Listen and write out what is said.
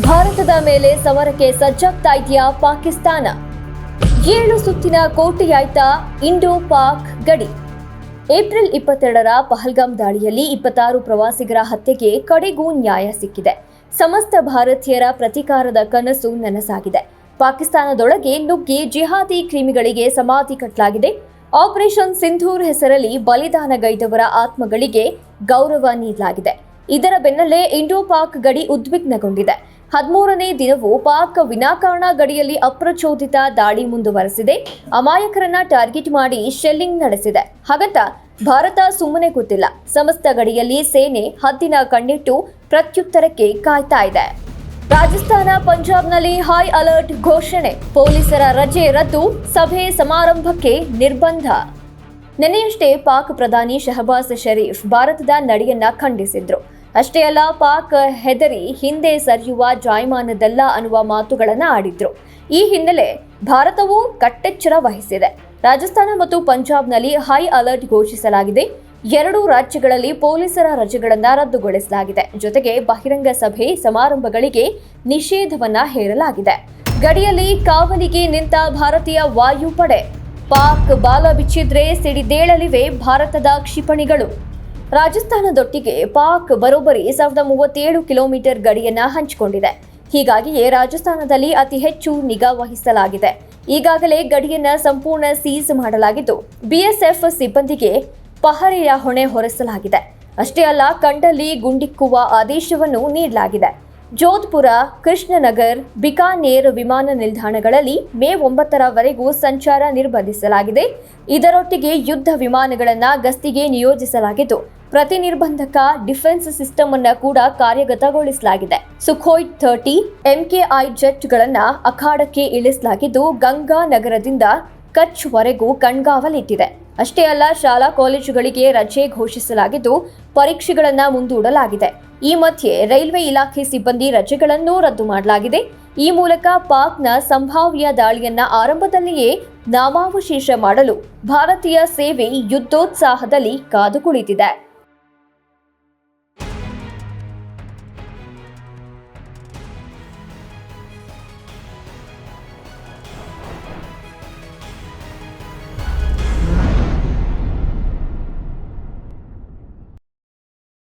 ಭಾರತದ ಮೇಲೆ ಸಮರಕ್ಕೆ ಸಜ್ಜಾಗ್ತಾ ಇದೆಯಾ ಪಾಕಿಸ್ತಾನ? ಏಳು ಸುತ್ತಿನ ಕೋಟೆಯಾಯ್ತ ಇಂಡೋ ಪಾಕ್ ಗಡಿ. ಏಪ್ರಿಲ್ ಇಪ್ಪತ್ತೆರಡರ ಪಹಲ್ಗಾಮ್ ದಾಳಿಯಲ್ಲಿ ಇಪ್ಪತ್ತಾರು ಪ್ರವಾಸಿಗರ ಹತ್ಯೆಗೆ ಕಡೆಗೂ ನ್ಯಾಯ ಸಿಕ್ಕಿದೆ. ಸಮಸ್ತ ಭಾರತೀಯರ ಪ್ರತಿಕಾರದ ಕನಸು ನನಸಾಗಿದೆ. ಪಾಕಿಸ್ತಾನದೊಳಗೆ ನುಗ್ಗಿ ಜಿಹಾದಿ ಕ್ರಿಮಿಗಳಿಗೆ ಸಮಾಧಿ ಕಟ್ಟಲಾಗಿದೆ ಆಪರೇಷನ್ ಸಿಂಧೂರ್ ಹೆಸರಲ್ಲಿ ಬಲಿದಾನಗೈದವರ ಆತ್ಮಗಳಿಗೆ ಗೌರವ ನೀಡಲಾಗಿದೆ. ಇದರ ಬೆನ್ನಲ್ಲೇ ಇಂಡೋ ಪಾಕ್ ಗಡಿ ಉದ್ವಿಗ್ನಗೊಂಡಿದೆ. ಹದಿಮೂರನೇ ದಿನವೂ ಪಾಕ್ ವಿನಾಕಾರಣ ಗಡಿಯಲ್ಲಿ ಅಪ್ರಚೋದಿತ ದಾಳಿ ಮುಂದುವರೆಸಿದೆ. ಅಮಾಯಕರನ್ನ ಟಾರ್ಗೆಟ್ ಮಾಡಿ ಶೆಲ್ಲಿಂಗ್ ನಡೆಸಿದೆ. ಹಾಗಂತ ಭಾರತ ಸುಮ್ಮನೆ ಗೊತ್ತಿಲ್ಲ ಸಮಸ್ತ ಗಡಿಯಲ್ಲಿ ಸೇನೆ ಹದ್ದಿನ ಕಣ್ಣಿಟ್ಟು ಪ್ರತ್ಯುತ್ತರಕ್ಕೆ ಕಾಯ್ತಾ ಇದೆ. ರಾಜಸ್ಥಾನ ಪಂಜಾಬ್ನಲ್ಲಿ ಹೈ ಅಲರ್ಟ್ ಘೋಷಣೆ. ಪೊಲೀಸರ ರಜೆ ರದ್ದು. ಸಭೆ ಸಮಾರಂಭಕ್ಕೆ ನಿರ್ಬಂಧ. ನಿನ್ನೆಯಷ್ಟೇ ಪಾಕ್ ಪ್ರಧಾನಿ ಶಹಬಾಜ್ ಶರೀಫ್ ಭಾರತದ ನಡೆಯನ್ನ ಖಂಡಿಸಿದ್ರು. ಅಷ್ಟೇ ಅಲ್ಲ, ಪಾಕ್ ಹೆದರಿ ಹಿಂದೆ ಸರಿಯುವ ಜಾಯಮಾನದಲ್ಲ ಅನ್ನುವ ಮಾತುಗಳನ್ನು ಆಡಿದ್ರು. ಈ ಹಿನ್ನೆಲೆ ಭಾರತವು ಕಟ್ಟೆಚ್ಚರ ವಹಿಸಿದೆ. ರಾಜಸ್ಥಾನ ಮತ್ತು ಪಂಜಾಬ್ನಲ್ಲಿ ಹೈ ಅಲರ್ಟ್ ಘೋಷಿಸಲಾಗಿದೆ. ಎರಡೂ ರಾಜ್ಯಗಳಲ್ಲಿ ಪೊಲೀಸರ ರಜೆಗಳನ್ನು ರದ್ದುಗೊಳಿಸಲಾಗಿದೆ. ಜೊತೆಗೆ ಬಹಿರಂಗ ಸಭೆ ಸಮಾರಂಭಗಳಿಗೆ ನಿಷೇಧವನ್ನ ಹೇರಲಾಗಿದೆ. ಗಡಿಯಲ್ಲಿ ಕಾವಲಿಗೆ ನಿಂತ ಭಾರತೀಯ ವಾಯುಪಡೆ. ಪಾಕ್ ಬಾಲ ಬಿಚ್ಚಿದ್ರೆ ಸಿಡಿದೇಳಲಿವೆ ಭಾರತದ ಕ್ಷಿಪಣಿಗಳು. ರಾಜಸ್ಥಾನದೊಟ್ಟಿಗೆ ಪಾಕ್ ಬರೋಬ್ಬರಿ ಸಾವಿರದ ಮೂವತ್ತೇಳು ಕಿಲೋಮೀಟರ್ ಗಡಿಯನ್ನ ಹಂಚಿಕೊಂಡಿದೆ. ಹೀಗಾಗಿಯೇ ರಾಜಸ್ಥಾನದಲ್ಲಿ ಅತಿ ಹೆಚ್ಚು ನಿಗಾ ವಹಿಸಲಾಗಿದೆ. ಈಗಾಗಲೇ ಗಡಿಯನ್ನ ಸಂಪೂರ್ಣ ಸೀಸ್ ಮಾಡಲಾಗಿದ್ದು ಬಿಎಸ್ಎಫ್ ಸಿಬ್ಬಂದಿಗೆ ಪಹರೆಯ ಹೊಣೆ ಹೊರಿಸಲಾಗಿದೆ. ಅಷ್ಟೇ ಅಲ್ಲ, ಕಂಡಲ್ಲಿ ಗುಂಡಿಕ್ಕುವ ಆದೇಶವನ್ನು ನೀಡಲಾಗಿದೆ. ಜೋಧ್ಪುರ, ಕೃಷ್ಣನಗರ್, ಬಿಕಾನೇರ್ ವಿಮಾನ ನಿಲ್ದಾಣಗಳಲ್ಲಿ ಮೇ ಒಂಬತ್ತರವರೆಗೂ ಸಂಚಾರ ನಿರ್ಬಂಧಿಸಲಾಗಿದೆ. ಇದರೊಟ್ಟಿಗೆ ಯುದ್ಧ ವಿಮಾನಗಳನ್ನು ಗಸ್ತಿಗೆ ನಿಯೋಜಿಸಲಾಗಿದ್ದು ಪ್ರತಿ ನಿರ್ಬಂಧಕ ಡಿಫೆನ್ಸ್ ಸಿಸ್ಟಮ್ ಅನ್ನ ಕೂಡ ಕಾರ್ಯಗತಗೊಳಿಸಲಾಗಿದೆ. ಸುಖೋಯ್ ಥರ್ಟಿ, ಎಂಕೆಐ ಜೆಟ್ಗಳನ್ನ ಅಖಾಡಕ್ಕೆ ಇಳಿಸಲಾಗಿದ್ದು ಗಂಗಾ ನಗರದಿಂದ ಕಚ್ವರೆಗೂ ಕಣ್ಗಾವಲಿಟ್ಟಿದೆ. ಅಷ್ಟೇ ಅಲ್ಲ, ಶಾಲಾ ಕಾಲೇಜುಗಳಿಗೆ ರಜೆ ಘೋಷಿಸಲಾಗಿದ್ದು ಪರೀಕ್ಷೆಗಳನ್ನ ಮುಂದೂಡಲಾಗಿದೆ. ಈ ಮಧ್ಯೆ ರೈಲ್ವೆ ಇಲಾಖೆ ಸಿಬ್ಬಂದಿ ರಜೆಗಳನ್ನು ರದ್ದು ಮಾಡಲಾಗಿದೆ. ಈ ಮೂಲಕ ಪಾಕ್ನ ಸಂಭಾವ್ಯ ದಾಳಿಯನ್ನ ಆರಂಭದಲ್ಲಿಯೇ ನಾಮಾವಶೇಷ ಮಾಡಲು ಭಾರತೀಯ ಸೇವೆ ಯುದ್ಧೋತ್ಸಾಹದಲ್ಲಿ ಕಾದು ಕುಳಿತಿದೆ.